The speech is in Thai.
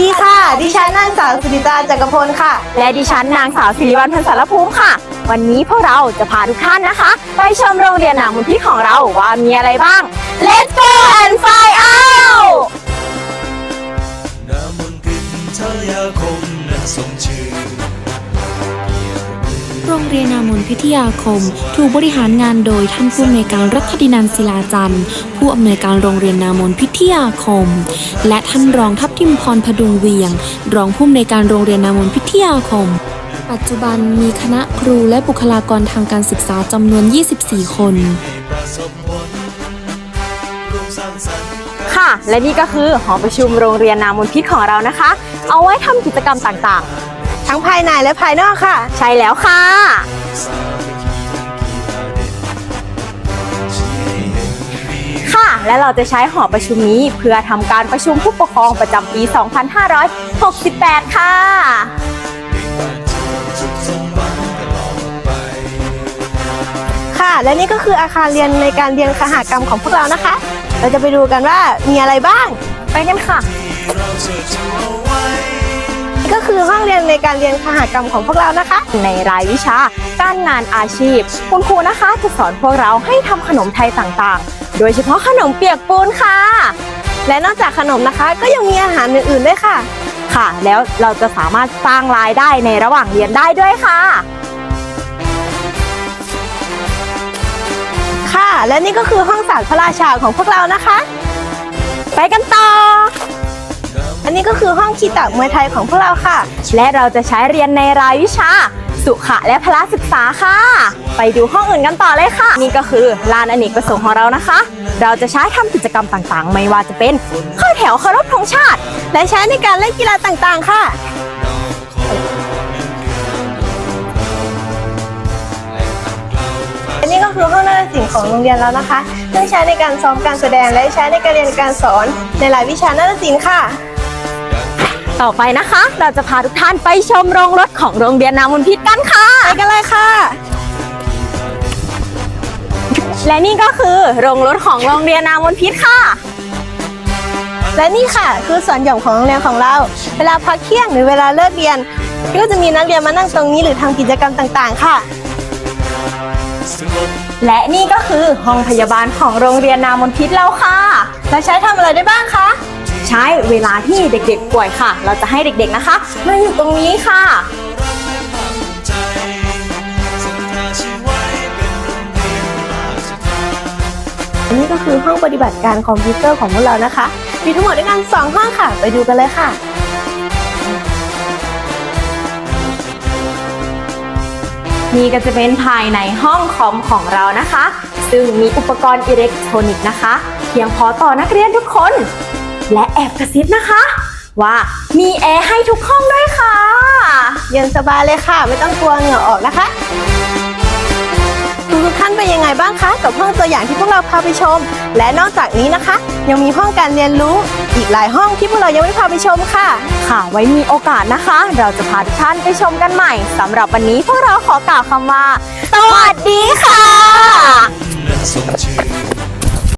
ดีค่ะ ดิฉันนางสาวสุริตาจักรพลค่ะ และดิฉันนางสาวศิริวัลพันธ์สารภูมิค่ะ วันนี้พวกเราจะพาทุกท่านนะคะ ไปชมโรงเรียนหนังมุนพิษของเราว่ามีอะไรบ้าง Let's go and find out นามนพินทยาคมนั้นทรงชื่อโรงเรียนนามนพิทยาคม ถูกบริหารงานโดยท่านผู้อำนวยการรัฐดินันศิลาจันทร์ ผู้อำนวยการโรงเรียนนามนพิทยาคม และท่านรองทัพทิมพรพดุงเวียง รองผู้อำนวยการโรงเรียนนามนพิทยาคม ปัจจุบันมีคณะครูและบุคลากรทางการศึกษาจำนวน 24 คนให้ประสบผลร่วมสร้างสรรค์ค่ะ และนี่ก็คือหอประชุมโรงเรียนนามนพิษของเรานะคะ เอาไว้ทำกิจกรรมต่างๆ ทั้งภายในและภายนอกค่ะ ใช่แล้วค่ะ ค่ะ และเราจะใช้หอประชุมนี้เพื่อทำการประชุมผู้ปกครองประจำปี 2568 ค่ะ ค่ะ และนี่ก็คืออาคารเรียนในการเรียนคหกรรมของพวกเรานะคะ เราจะไปดูกันว่ามีอะไรบ้าง ไปกันค่ะ เราเชิดชูเอาไว้ ก็คือห้องเรียนในการเรียนคหกรรมของพวกเรานะคะ ในรายวิชา การงานอาชีพ คุณครูนะคะจะสอนพวกเราให้ทำขนมไทยต่างๆ โดยเฉพาะขนมเปียกปูนค่ะ และนอกจากขนมนะคะก็ยังมีอาหารอื่นๆด้วยค่ะ ค่ะ แล้วเราจะสามารถสร้างรายได้ในระหว่างเรียนได้ด้วยค่ะ ค่ะ และนี่ก็คือห้องศารพระราชาของพวกเรานะคะ ไปกันต่อ อันนี้ก็คือห้องคีตะมวยไทยของพวกเราค่ะ และเราจะใช้เรียนในรายวิชา สุขะและพละศึกษาค่ะ ไปดูห้องอื่นกันต่อเลยค่ะ นี่ก็คือลานอเนกประสงค์ของเรานะคะ เราจะใช้ทำกิจกรรมต่างๆ ไม่ว่าจะเป็นเข้าแถวเคารพธงชาติ และใช้ในการเล่นกีฬาต่างๆ ค่ะอันนี้ก็คือห้องนาฏศิลป์ของโรงเรียนเรานะคะซึ่งใช้ในการซ้อมการแสดงและใช้ในการเรียนการสอนในหลายวิชานาฏศิลป์ค่ะ ต่อไปนะคะ เราจะพาทุกท่านไปชมโรงรถของโรงเรียนนามุนพิษกันค่ะไปกันเลยค่ะ และนี่ก็คือโรงรถของโรงเรียนนามุนพิษค่ะ และนี่ค่ะ คือสวนหย่อมของโรงเรียนของเรา เวลาพักเที่ยงหรือเวลาเลิกเรียน ก็จะมีนักเรียนมานั่งตรงนี้หรือทำกิจกรรมต่างๆ ค่ะ และนี่ก็คือห้องพยาบาลของโรงเรียนนามนพิษเราค่ะและใช้ทำอะไรได้บ้างคะใช้เวลาที่เด็กๆป่วยค่ะ เราจะให้เด็กๆนะคะมาอยู่ตรงนี้ค่ะนโรงเรียนราชทานอันนี้ก็คือห้องปฏิบัติการคอมพิวเตอร์ของพวกเรานะคะ มีทั้งหมดด้วยกันสองห้องค่ะ ไปดูกันเลยค่ะนี่ก็จะเป็นภายในห้องคอมของเรานะคะ ซึ่งมีอุปกรณ์อิเล็กทรอนิกส์นะคะ เพียงพอต่อนักเรียนทุกคน และแอบกระซิบนะคะ ว่ามีแอร์ให้ทุกห้องด้วยค่ะ เย็นสบายเลยค่ะ ไม่ต้องกลัวเหงื่อออกนะคะทุกท่านเป็นยังไงบ้างคะ กับห้องตัวอย่างที่พวกเราพาไปชม และนอกจากนี้นะคะ ยังมีห้องการเรียนรู้ อีกหลายห้องที่พวกเรายังไม่พาไปชมค่ะ ค่ะ ไว้มีโอกาสนะคะ เราจะพาทุกท่านไปชมกันใหม่สำหรับวันนี้พวกเราขอกล่าวคำว่าสวัสดีค่ะ